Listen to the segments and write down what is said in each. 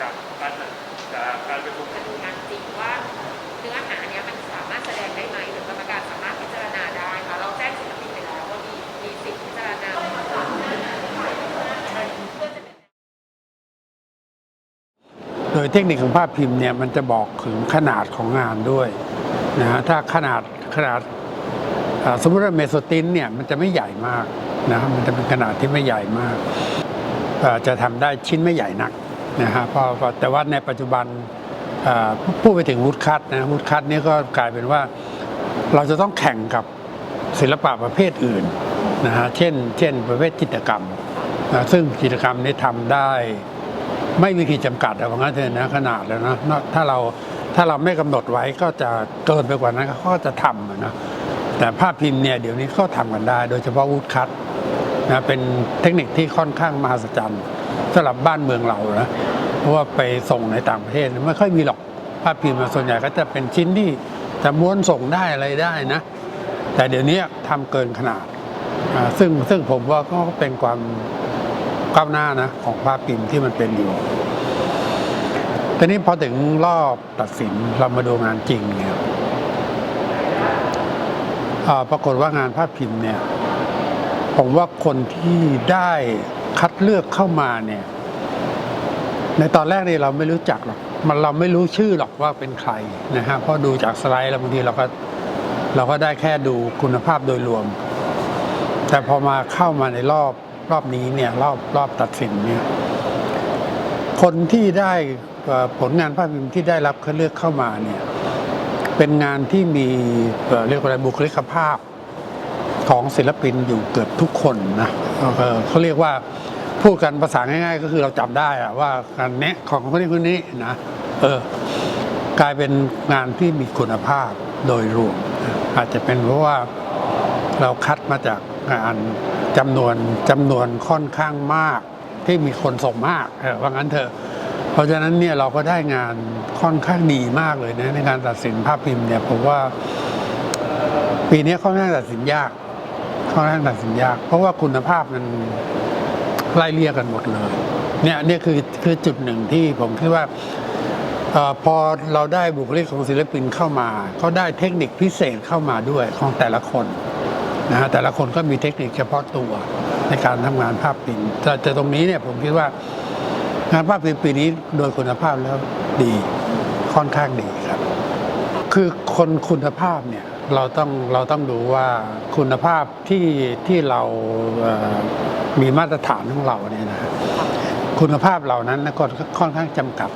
จากการประชุมจะดูงานจริงว่าเนื้อหาเนี้ยมันสามารถแสดงได้ไหมหรือกรรมการสามารถพิจารณาได้ค่ะเราแจ้งศิลปินไปแล้วว่ามีมีสิทธิพิจารณาโดยเทคนิคของภาพพิมพ์เนี่ยมันจะบอกถึงขนาดของงานด้วยนะฮะถ้าขนาดขนาดสมมติว่าเมโซตินเนี่ยมันจะไม่ใหญ่มากนะมันจะเป็นขนาดที่ไม่ใหญ่มากจะทำได้ชิ้นไม่ใหญ่นัก นะฮะเพราะแต่ว่าในปัจจุบันพูดไปถึงวูดคัตนะวูดคัตนี่ก็กลายเป็นว่าเราจะต้องแข่งกับศิลปะประเภทอื่นนะฮะเช่น เช่น ประเภทจิตรกรรมนะซึ่งจิตรกรรมนี้ทำได้ ไม่มีขีดจำกัดอะว่างั้นเถอะนะขนาดแล้วนะถ้าเราถ้าเราไม่กำหนดไว้ก็จะเกินไปกว่านั้นเขาก็จะทำนะแต่ภาพพิมพ์เนี่ยเดี๋ยวนี้ก็ทำกันได้ โดยเฉพาะวูดคัตนะเป็นเทคนิคที่ค่อนข้างมหัศจรรย์ สำหรับบ้านเมืองเรานะเพราะว่าไปส่งในต่างประเทศไม่ค่อยมีหรอกภาพพิมพ์ส่วนใหญ่ก็จะเป็นชิ้นที่จะม้วนส่งได้อะไรได้นะ แต่เดี๋ยวนี้ทำเกินขนาด ซึ่งซึ่งผมว่าก็เป็นความก้าวหน้านะของภาพพิมพ์ที่มันเป็นอยู่ทีนี้พอถึงรอบตัดสินเรามาดูงานจริงเนี่ยปรากฏว่างานภาพพิมพ์เนี่ย ผมว่าคนที่ได้ คัดเลือกเข้ามาเนี่ย ในตอนแรกนี่เราไม่รู้จักหรอกมันเราไม่รู้ชื่อหรอกว่าเป็นใครนะฮะเพราะดูจากสไลด์แล้วบางทีเราก็เราก็ได้แค่ดูคุณภาพโดยรวม แต่พอมาเข้ามาในรอบรอบนี้เนี่ยรอบรอบตัดสินเนี่ยคนที่ได้ผลงานภาพพิมพ์ที่ได้รับคัดเลือกเข้ามาเนี่ยเป็นงานที่มีเรียกว่าบุคลิกภาพของศิลปินอยู่เกือบทุกคนนะเขาเรียกว่า พูดกันภาษาง่ายๆ ก็คือเราจำได้อะว่างานเนี้ของคนนี้คนนี้นะเออกลายเป็นงานที่มีคุณภาพโดยรวม อาจจะเป็นเพราะว่าเราคัดมาจากงานจำนวนจำนวนค่อนข้างมาก ที่มีคนส่งมากเออว่างั้นเถอะเพราะฉะนั้นเนี่ยเราก็ได้งานค่อนข้างดีมากเลยนะในการตัดสินภาพพิมพ์เนี่ยผมว่า ปีนี้ค่อนข้างตัดสินยากค่อนข้างตัดสินยาก เพราะว่าคุณภาพมัน ไล่เลี่ยกันหมดเลยเนี่ยนี่คือคือจุดหนึ่งที่ผมคิดว่าอพอเราได้บุคลิกของศิลปินเข้ามาเขาได้เทคนิคพิเศษเข้ามาด้วยของแต่ละคนนะฮะแต่ละคนก็มีเทคนิคเฉพาะตัวในการทำงานภาพพิมพ์แต่แต่ตรงนี้เนี่ยผมคิดว่างานภาพพิมพ์ปีนี้โดยคุณภาพแล้วดีค่อนข้างดีครับ คือคนคุณภาพเนี่ย เราต้องเราต้องดูว่าคุณภาพที่ที่เรามีมาตรฐานของเราเนี่ยนะคุณภาพเหล่านั้นก็ค่อนข้างจำกัด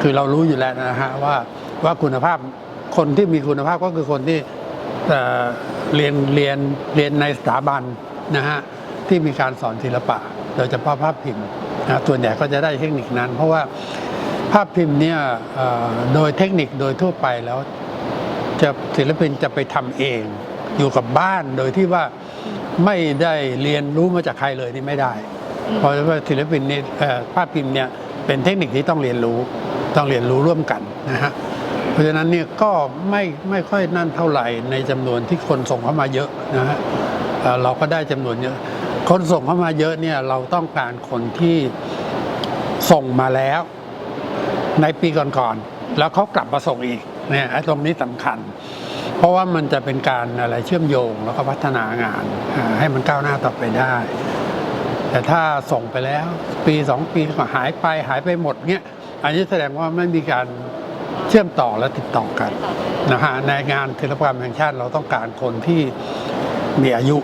คือเรารู้อยู่แล้วนะฮะว่าว่าคุณภาพคนที่มีคุณภาพก็คือคนที่เรียนเรียนเรียนในสถาบันนะฮะที่มีการสอนศิลปะ โดยเฉพาะภาพพิมพ์นะส่วนใหญ่ก็จะได้เทคนิคนั้น เพราะว่าภาพพิมพ์เนี่ยโดยเทคนิคโดยทั่วไปแล้ว จะศิลปินจะไปทำเอง อยู่กับบ้านโดยที่ว่าไม่ได้เรียนรู้มาจากใครเลยนี่ไม่ได้ เพราะว่าศิลปินนี่เอ่อภาพพิมพ์เนี่ยเป็นเทคนิคที่ต้องเรียนรู้ต้องเรียนรู้ร่วมกันนะฮะเพราะฉะนั้นเนี่ยก็ไม่ไม่ค่อยนั่นเท่าไหร่ในจำนวนที่คนส่งเข้ามาเยอะนะฮะเอ่อเราก็ได้จำนวนเยอะคนส่งเข้ามาเยอะเนี่ยเราต้องการคนที่ส่งมาแล้ว ในปีก่อนๆแล้วเขากลับมาส่งอีก เนี่ยไอ้ตรงนี้สำคัญ เพราะว่ามันจะเป็นการอะไรเชื่อมโยงแล้วก็พัฒนางานให้มันก้าวหน้าต่อไปได้ แต่ถ้าส่งไปแล้ว ปีสองปีก็หายไปหายไปหมดเงี้ยอันนี้แสดงว่าไม่มีการเชื่อมต่อและติดต่อกันนะฮะในงานศิลปกรรมแห่งชาติเราต้องการคนที่มีอายุ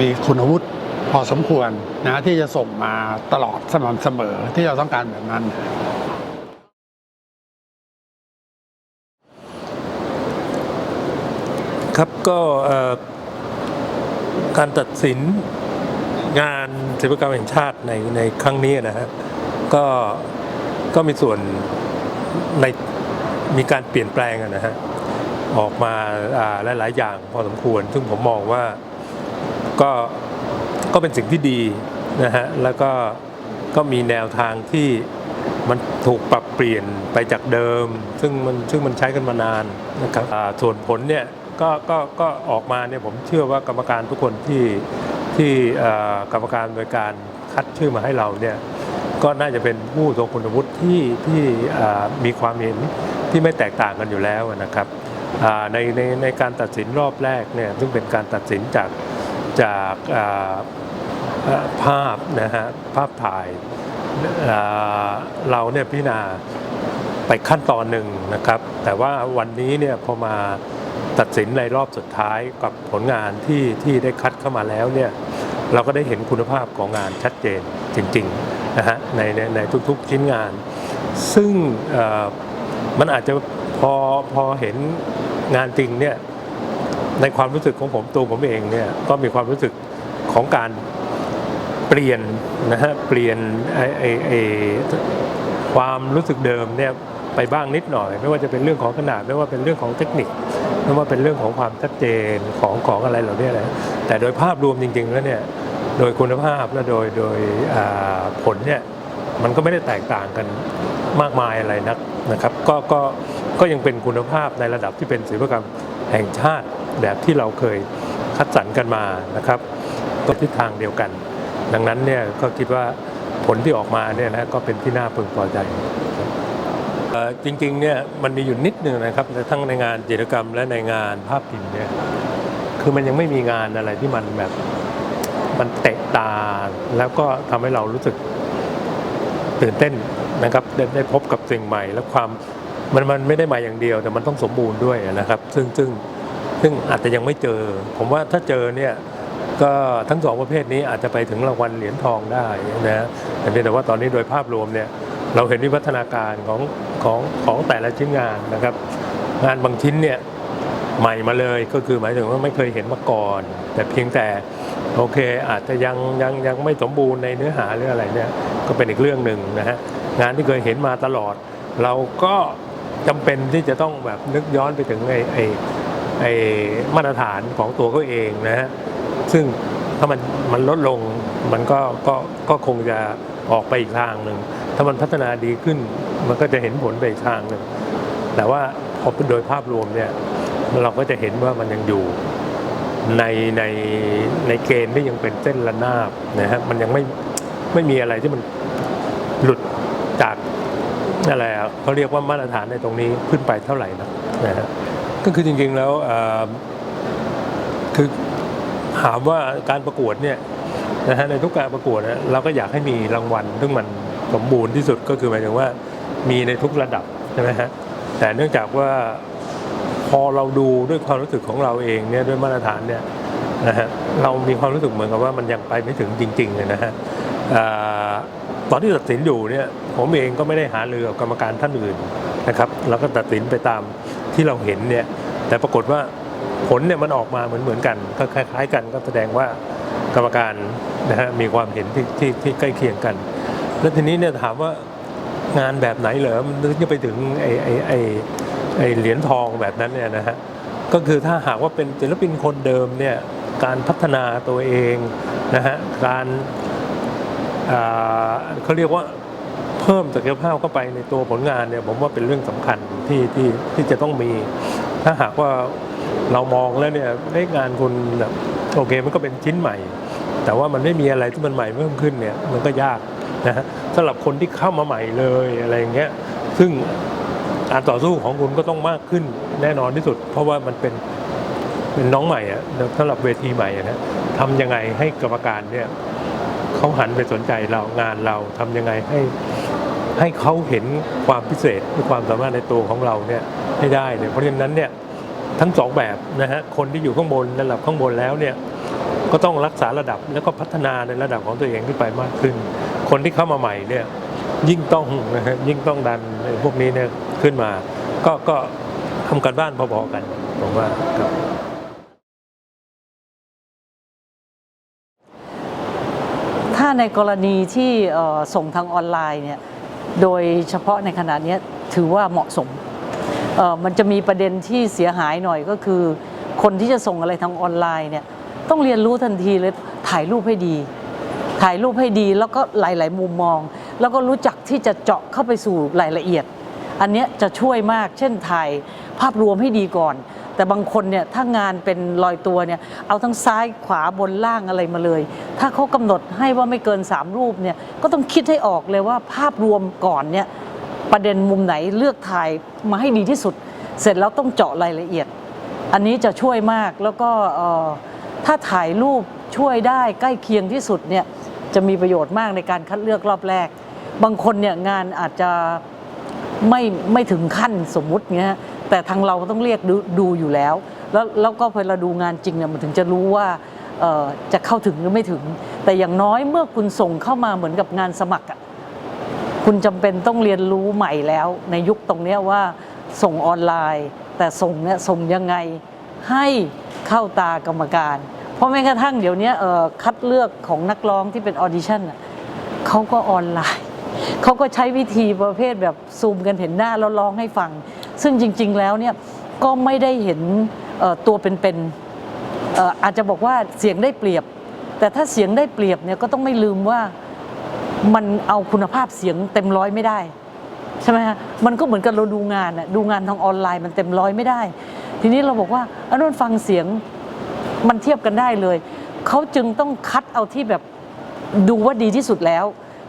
มีคุณวุฒิพอสมควรนะที่จะส่งมาตลอดสม่ำเสมอที่เราต้องการแบบนั้น ครับก็การตัดสินงานศิลปกรรมแห่งชาติในในครั้งนี้นะฮะก็ก็มีส่วนในมีการเปลี่ยนแปลงนะฮะออกมาอ่าหลายๆอย่างพอสมควร ซึ่งผมมองว่าก็ก็เป็นสิ่งที่ดีนะฮะแล้วก็ก็มีแนวทางที่มันถูกปรับเปลี่ยนไปจากเดิม ซึ่งมันซึ่งมันใช้กันมานานนะครับส่วนผลเนี่ย ก็ก็ก็ออกมาเนี่ยผมเชื่อว่ากรรมการทุกคนที่ที่กรรมการโดยการคัดชื่อมาให้เราเนี่ยก็น่าจะเป็นผู้ทรงคุณวุฒิที่ที่มีความเห็นที่ไม่แตกต่างกันอยู่แล้วนะครับในในในการตัดสินรอบแรกเนี่ยซึ่งเป็นการตัดสินจากจากภาพนะฮะภาพถ่ายเราเนี่ยพิจารณาไปขั้นตอนหนึ่งนะครับ แต่ว่าวันนี้เนี่ยพอมา ตัดสินในรอบสุดท้ายกับผลงานที่ที่ได้คัดเข้ามาแล้วเนี่ยเราก็ได้เห็นคุณภาพของงานชัดเจนจริงๆนะฮะในในในทุกๆชิ้นงาน ซึ่งเอ่อมันอาจจะพอพอเห็นงานจริงเนี่ยในความรู้สึกของผมตัวผมเองเนี่ยก็มีความรู้สึกของการเปลี่ยนนะฮะเปลี่ยนไอไอไอความรู้สึกเดิมเนี่ยไปบ้างนิดหน่อย ไม่ว่าจะเป็นเรื่องของขนาดไม่ว่าเป็นเรื่องของเทคนิค ไม่ว่าเป็นเรื่องของความชัดเจนของของอะไรเหล่านี้แหละแต่โดยภาพรวมจริง ๆ แล้วเนี่ยโดยคุณภาพและโดยโดยผลเนี่ยมันก็ไม่ได้แตกต่างกันมากมายอะไรนักนะครับ ก็ก็ก็ยังเป็นคุณภาพในระดับที่เป็นศิลปกรรมแห่งชาติแบบที่เราเคยคัดสรรกันมานะครับก็ทิศทางเดียวกัน ดังนั้นเนี่ยก็คิดว่าผลที่ออกมาเนี่ยนะก็เป็นที่น่าพึงพอใจ จริงๆเนี่ยมันมีอยู่นิดหนึ่งนะครับทั้งในงานจิตรกรรมและในงานภาพพิมพ์เนี่ยคือมันยังไม่มีงานอะไรที่มันแบบมันเตะตา แล้วก็ทำให้เรารู้สึกตื่นเต้นนะครับได้ได้พบกับสิ่งใหม่ และความมันมันไม่ได้มาอย่างเดียว แต่มันต้องสมบูรณ์ด้วยนะครับ ซึ่งซึ่งซึ่งอาจจะยังไม่เจอ ผมว่าถ้าเจอเนี่ยก็ทั้งสองประเภทนี้อาจจะไปถึงรางวัลเหรียญทองได้นะแต่เพียงแต่ว่าตอนนี้โดยภาพรวมเนี่ย เราเห็นวิวัฒนาการของของของแต่ละชิ้นงานนะครับ งานบางชิ้นเนี่ยใหม่มาเลยก็คือหมายถึงว่าไม่เคยเห็นมาก่อน แต่เพียงแต่โอเคอาจจะยังยังยังไม่สมบูรณ์ในเนื้อหาหรืออะไรเนี่ยก็เป็นอีกเรื่องหนึ่งนะฮะงานที่เคยเห็นมาตลอด เราก็จำเป็นที่จะต้องแบบนึกย้อนไปถึงไอ้ไอ้ไอ้มาตรฐานของตัวเขาเองนะฮะซึ่งถ้ามันมันลดลงมันก็ก็ก็คงจะออกไปอีกทางหนึ่ง ถ้ามันพัฒนาดีขึ้น มันก็จะเห็นผลไปทางหนึ่งแต่ว่าโดยภาพรวมเนี่ยเราก็จะเห็นว่ามันยังอยู่ในในในเกณฑ์ที่ยังเป็นเส้นระนาบนะฮะมันยังไม่ไม่มีอะไรที่มันหลุดจากอะไรอะเขาเรียกว่ามาตรฐานในตรงนี้ขึ้นไปเท่าไหร่นะนะฮะก็คือจริงๆแล้วคือถามว่าการประกวดเนี่ยนะฮะในทุกการประกวดเนี่ยเราก็อยากให้มีรางวัลซึ่งมัน สมบูรณ์ที่สุดก็คือหมายถึงว่ามีในทุกระดับใช่ไหมฮะแต่เนื่องจากว่าพอเราดูด้วยความรู้สึกของเราเองเนี่ยด้วยมาตรฐานเนี่ยนะฮะเรามีความรู้สึกเหมือนกับว่ามันยังไปไม่ถึงจริงๆเลยนะฮะตอนที่ตัดสินอยู่เนี่ยผมเองก็ไม่ได้หาเรือกับกรรมการท่านอื่นนะครับเราก็ตัดสินไปตามที่เราเห็นเนี่ยแต่ปรากฏว่าผลเนี่ยมันออกมาเหมือนเหมือนๆกันก็คล้ายๆกันก็แสดงว่ากรรมการนะฮะมีความเห็นที่ที่ที่ใกล้เคียงกัน แล้วทีนี้เนี่ยถามว่างานแบบไหนเหรอมันถึงจะไปถึงไอ้ไอ้ไอ้ไอ้เหรียญทองแบบนั้นเนี่ยนะฮะก็คือถ้าหากว่าเป็นศิลปินคนเดิมเนี่ยการพัฒนาตัวเองนะฮะการเขาเรียกว่าเพิ่มศักยภาพเข้าไปในตัวผลงานเนี่ยผมว่าเป็นเรื่องสำคัญที่ที่ที่จะต้องมี ถ้าหากว่าเรามองแล้วเนี่ยได้งานคุณแบบโอเคมันก็เป็นชิ้นใหม่ แต่ว่ามันไม่มีอะไรที่มันใหม่เพิ่มขึ้นเนี่ยมันก็ยาก นะฮะสำหรับคนที่เข้ามาใหม่เลยอะไรอย่างเงี้ยซึ่งการต่อสู้ของคุณก็ต้องมากขึ้นแน่นอนที่สุด เพราะว่ามันเป็นเป็นน้องใหม่อะสำหรับเวทีใหม่อะนะทำยังไงให้กรรมการเนี่ยเขาหันไปสนใจเรางานเราทำยังไงให้ให้เขาเห็นความพิเศษความสามารถในตัวของเราเนี่ยให้ได้เนี่ยเพราะฉะนั้นเนี่ยทั้งสองแบบนะฮะคนที่อยู่ข้างบนระดับข้างบนแล้วเนี่ยก็ต้องรักษาระดับแล้วก็พัฒนาในระดับของตัวเองขึ้นไปมากขึ้น คนที่เข้ามาใหม่เนี่ยยิ่งต้องนะฮะยิ่งต้องดันพวกนี้เนี่ยขึ้นมา ก็ก็ทำกันบ้านพอๆกันผมว่าครับถ้าในกรณีที่ส่งทางออนไลน์เนี่ยโดยเฉพาะในขณะนี้ถือว่าเหมาะสม มันจะมีประเด็นที่เสียหายหน่อยก็คือ คนที่จะส่งอะไรทางออนไลน์เนี่ยต้องเรียนรู้ทันทีเลยถ่ายรูปให้ดี ถ่ายรูปให้ดีแล้วก็หลาย ๆ มุมมอง แล้วก็รู้จักที่จะเจาะเข้าไปสู่รายละเอียด อันนี้จะช่วยมาก เช่นถ่ายภาพรวมให้ดีก่อน แต่บางคนเนี่ยถ้างานเป็นลอยตัวเนี่ยเอาทั้งซ้ายขวาบนล่างอะไรมาเลย ถ้าเขากำหนดให้ว่าไม่เกิน 3 รูปเนี่ยก็ต้องคิดให้ออกเลยว่าภาพรวมก่อนเนี่ยประเด็นมุมไหนเลือกถ่ายมาให้ดีที่สุด เสร็จแล้วต้องเจาะรายละเอียด อันนี้จะช่วยมากแล้วก็ถ้าถ่ายรูปช่วยได้ใกล้เคียงที่สุดเนี่ย จะมีประโยชน์มากในการคัดเลือกรอบแรก บางคนเนี่ยงานอาจจะไม่ไม่ถึงขั้นสมมุติเงี้ยแต่ทางเราก็ต้องเรียกดูดูอยู่แล้ว แล้วแล้วก็พอเราดูงานจริงเนี่ยมันถึงจะรู้ว่าจะเข้าถึงหรือไม่ถึง แต่อย่างน้อยเมื่อคุณส่งเข้ามาเหมือนกับงานสมัครอะคุณจำเป็นต้องเรียนรู้ใหม่แล้ว ในยุคตรงนี้ว่าส่งออนไลน์ แต่ส่งเนี่ยส่งยังไงให้เข้าตากรรมการ เพราะแม้กระทั่งเดี๋ยวนี้คัดเลือกของนักร้องที่เป็นออดิชั่นน่ะเขาก็ออนไลน์เขาก็ใช้วิธีประเภทแบบซูมกันเห็นหน้าแล้วร้องให้ฟัง ซึ่งจริง ๆ แล้วเนี่ยก็ไม่ได้เห็นตัวเป็นๆอาจจะบอกว่าเสียงได้เปรียบ แต่ถ้าเสียงได้เปรียบเนี่ยก็ต้องไม่ลืมว่ามันเอาคุณภาพเสียงเต็มร้อยไม่ได้ใช่ไหมฮะมันก็เหมือนกับเราดูงานอะดูงานทางออนไลน์มันเต็มร้อยไม่ได้ ทีนี้เราบอกว่าอันนั้นฟังเสียง มันเทียบกันได้เลย เขาจึงต้องคัดเอาที่แบบดูว่าดีที่สุดแล้ว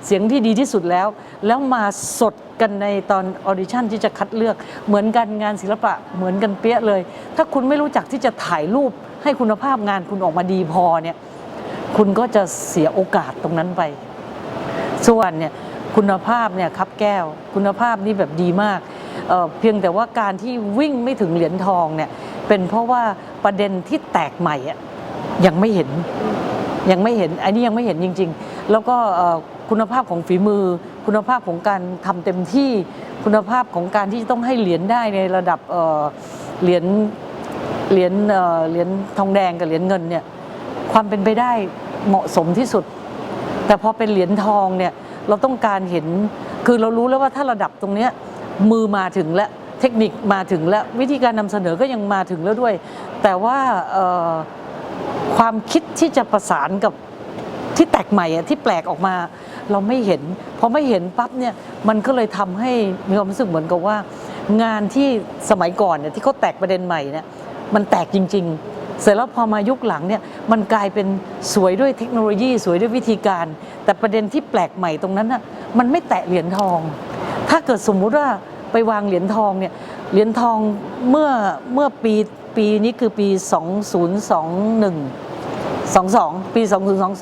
เสียงที่ดีที่สุดแล้ว แล้วมาสดกันในตอนออดิชั่นที่จะคัดเลือก เหมือนกันงานศิลปะเหมือนกันเปี้ยเลย ถ้าคุณไม่รู้จักที่จะถ่ายรูปให้คุณภาพงานคุณออกมาดีพอเนี่ยคุณก็จะเสียโอกาสตรงนั้นไป ส่วนเนี่ยคุณภาพเนี่ยครับแก้ว คุณภาพนี่แบบดีมากเเพียงแต่ว่าการที่วิ่งไม่ถึงเหรียญทองเนี่ย เป็นเพราะว่าประเด็นที่แตกใหม่อะยังไม่เห็นยังไม่เห็นอันนี้ยังไม่เห็นจริง ๆ แล้วก็คุณภาพของฝีมือ คุณภาพของการทำเต็มที่คุณภาพของการที่จะต้องให้เหรียญได้ในระดับเหรียญเหรียญเอ่อเหรียญทองแดงกับเหรียญเงินเนี่ยความเป็นไปได้เหมาะสมที่สุด แต่พอเป็นเหรียญทองเนี่ยเราต้องการเห็นคือเรารู้แล้วว่าถ้าระดับตรงเนี้ยมือมาถึงแล้ว เทคนิคมาถึงแล้ววิธีการนำเสนอก็ยังมาถึงแล้วด้วย แต่ว่าความคิดที่จะประสานกับที่แตกใหม่ที่แปลกออกมา เราไม่เห็นพอไม่เห็นปั๊บเนี่ยมันก็เลยทำให้มีความรู้สึกเหมือนกับว่า งานที่สมัยก่อนเนี่ยที่เขาแตกประเด็นใหม่เนี่ยมันแตกจริง ๆ เสร็จแล้วพอมายุคหลังเนี่ยมันกลายเป็นสวยด้วยเทคโนโลยี สวยด้วยวิธีการ แต่ประเด็นที่แปลกใหม่ตรงนั้นน่ะมันไม่แตะเหรียญทอง ถ้าเกิดสมมุติว่า ไปวางเหรียญทองเนี่ยเหรียญทองเมื่อเมื่อปีปีนี้คือปี 2021 22 ปี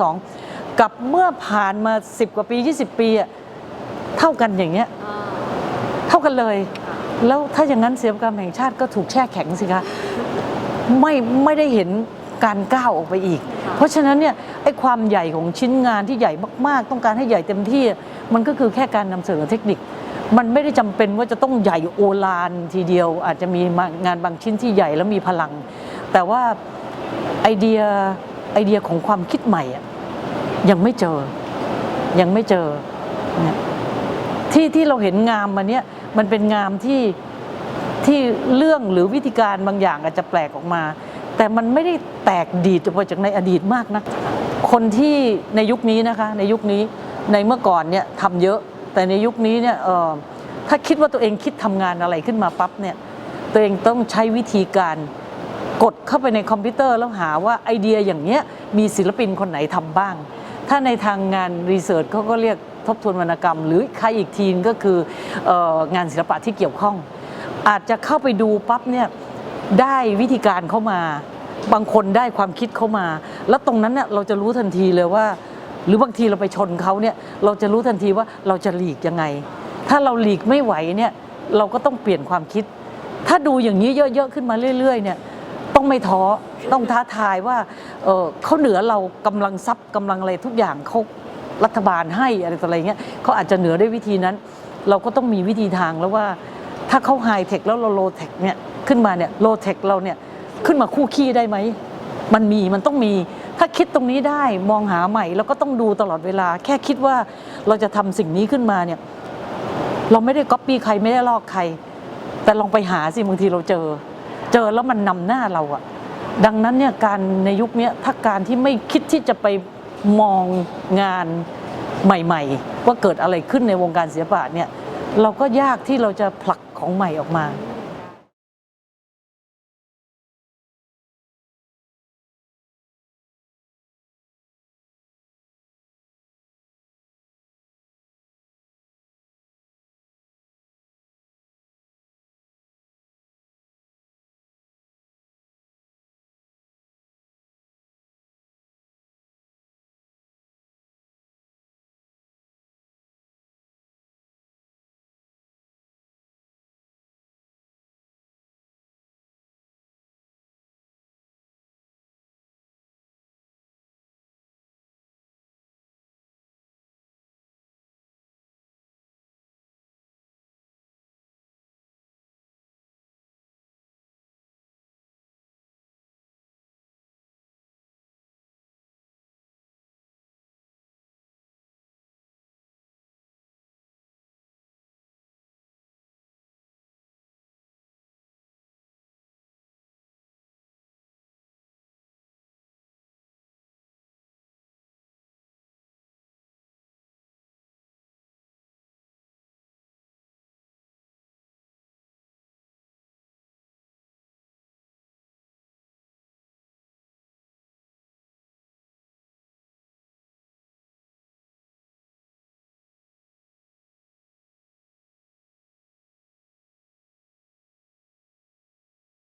2022 กับเมื่อผ่านมา 10 กว่าปี 20 ปีอะเท่ากันอย่างเงี้ยเท่ากันเลย แล้วถ้าอย่างนั้นเสียงการแห่งชาติก็ถูกแช่แข็งสิคะไม่ไม่ได้เห็นการก้าวออกไปอีก เพราะฉะนั้นเนี่ยไอ้ความใหญ่ของชิ้นงานที่ใหญ่มาก ๆ ต้องการให้ใหญ่เต็มที่ มันก็คือแค่การนำเสนอเทคนิค มันไม่ได้จำเป็นว่าจะต้องใหญ่โอฬารทีเดียว อาจจะมีงานบางชิ้นที่ใหญ่แล้วมีพลัง แต่ว่าไอเดียไอเดียของความคิดใหม่ยังไม่เจอ ยังไม่เจอที่ที่เราเห็นงามมาเนี้ยมันเป็นงามที่ที่เรื่องหรือวิธีการบางอย่างอาจจะแปลกออกมา แต่มันไม่ได้แตกดีดออกมาจากในอดีตมากนะคนที่ในยุคนี้นะคะ ในยุคนี้ในเมื่อก่อนเนี่ยทำเยอะ แต่ในยุคนี้เนี่ยถ้าคิดว่าตัวเองคิดทำงานอะไรขึ้นมาปั๊บเนี่ยตัวเองต้องใช้วิธีการกดเข้าไปในคอมพิวเตอร์แล้วหาว่าไอเดียอย่างเนี้ยมีศิลปินคนไหนทำบ้าง ถ้าในทางงานรีเสิร์ชเขาก็เรียกทบทวนวรรณกรรม หรือใครอีกทีนก็คืออองานศิลปะที่เกี่ยวข้อง อาจจะเข้าไปดูปั๊บเนี่ยได้วิธีการเข้ามา บางคนได้ความคิดเข้ามา แล้วตรงนั้นเนี่ยเราจะรู้ทันทีเลยว่า หรือบางทีเราไปชนเขาเนี่ยเราจะรู้ทันทีว่าเราจะหลีกยังไง ถ้าเราหลีกไม่ไหวเนี่ยเราก็ต้องเปลี่ยนความคิด ถ้าดูอย่างนี้เยอะๆขึ้นมาเรื่อย ๆ เนี่ยต้องไม่ท้อต้องท้าทายว่าเออเขาเหนือเรากำลังทรัพย์กำลังอะไรทุกอย่างเขารัฐบาลให้อะไรต่ออะไรเงี้ยเขาอาจจะเหนือด้วยวิธีนั้น เราก็ต้องมีวิธีทางแล้วว่าถ้าเขาไฮเทคแล้วเราโลเทคเนี่ยขึ้นมาเนี่ยโลเทคเราเนี่ยขึ้นมาคู่ขี้ได้ไหมมันมีมันต้องมี ถ้าคิดตรงนี้ได้มองหาใหม่แล้วก็ต้องดูตลอดเวลา แค่คิดว่าเราจะทำสิ่งนี้ขึ้นมาเนี่ยเราไม่ได้ก๊อปปี้ใครไม่ได้ลอกใคร แต่ลองไปหาสิบางทีเราเจอ เจอแล้วมันนำหน้าเราอะดังนั้นเนี่ยการในยุคนี้ถ้าการที่ไม่คิดที่จะไปมองงานใหม่ ๆ ว่าเกิดอะไรขึ้นในวงการศิลปะเนี่ยเราก็ยากที่เราจะผลักของใหม่ออกมา